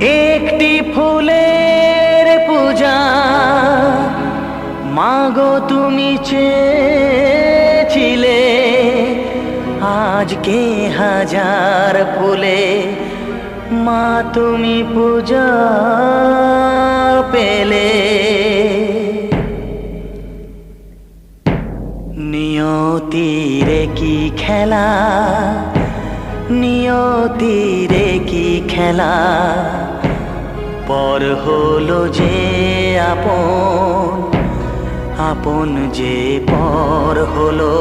একটি ফুলের পূজা। মাগো, তুমি চেয়েছিলে আজকে হাজার ফুলে। মা, তুমি পূজা পেলে। নিয়তিরে কি খেলা? নিয়তিরে কি খেলা? পর হলো যে আপন আপন যে পর হলো।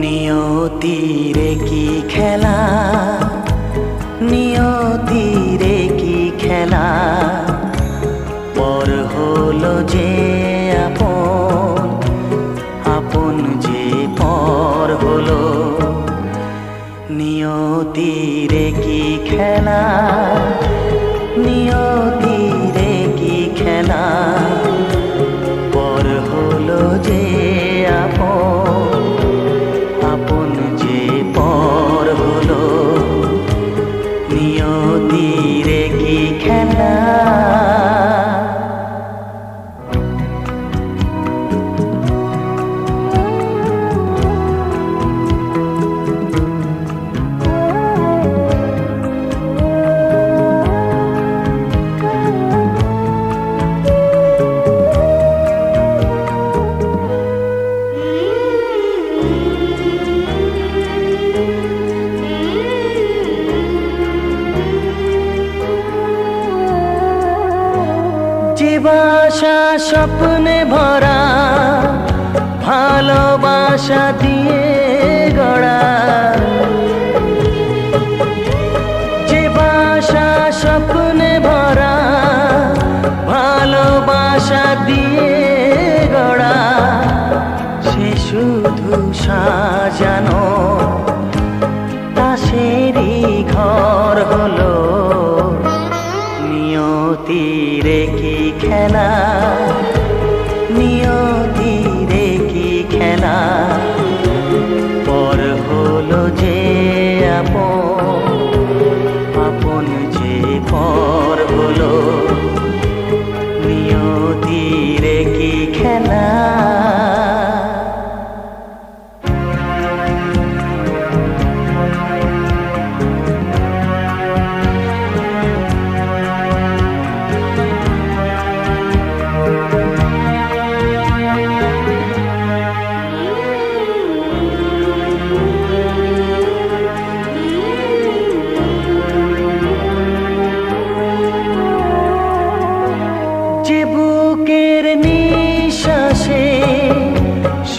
নিয়তিরে কি খেলা? যে আপন আপন যে পর হলো। নিয়তিরে কি খেলা? স্বপ্নে ভরা, ভালোবাসা দিয়ে গড়া। যে বাসা স্বপ্নে ভরা, ভালোবাসা দিয়ে গড়া। সে শুধু সাজানো তাসেরই ঘর হলো। নিয়তিরে কি খেলা নিয়তিরে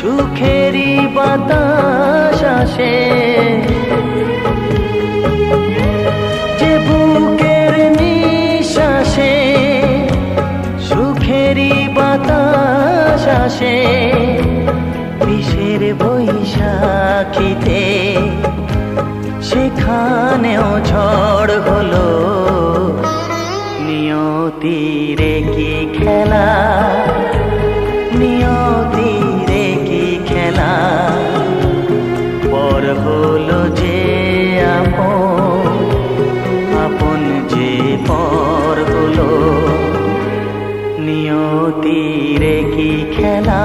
সুখেরই বাতাস আসে। যে বুকের নিঃশ্বাসে সুখেরই বাতাস আসে। বিষের বৈশাখীতে সেখানেও ঝড় হলো। নিয়তিরে যে পর হলো নিয়তিরে কি খেলা?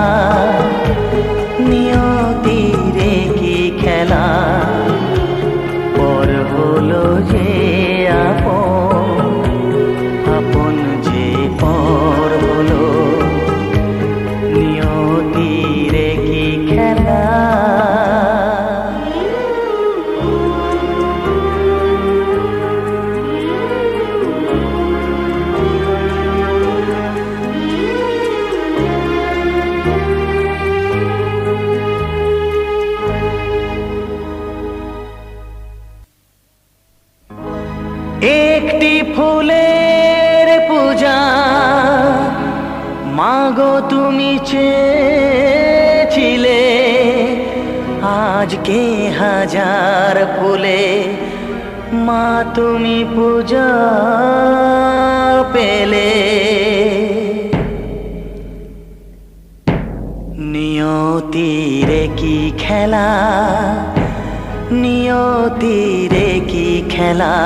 নিয়তিরে কি খেলা? পর হলো যে একটি ফুলের পূজা। মাগো, তুমি চেয়েছিলে আজকে হাজার ফুলে। মা, তুমি পূজা পেলে। নিয়তিরে কি খেলা? নিয়তিরে কি খেলা?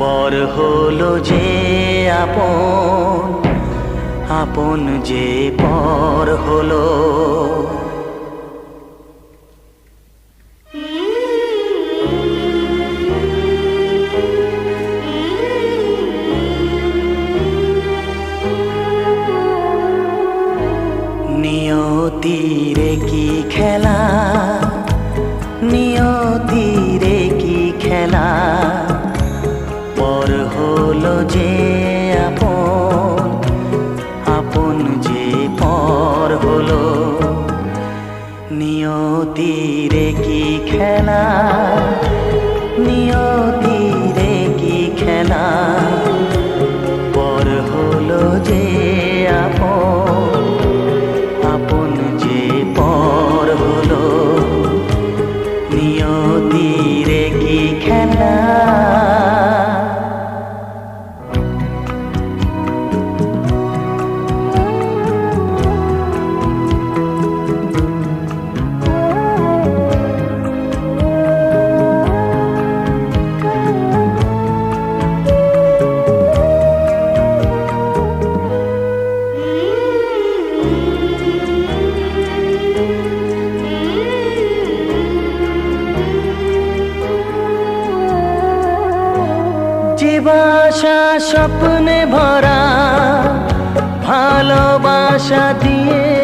পর হলো যে আপন আপন যে পর হলো। নিয়তিরে কি খেলা নিয়তিরে যে আপন আপন যে পর হলো। নিয়তিরে কি খেলা? স্বপ্নে ভরা ভালোবাসা দিয়ে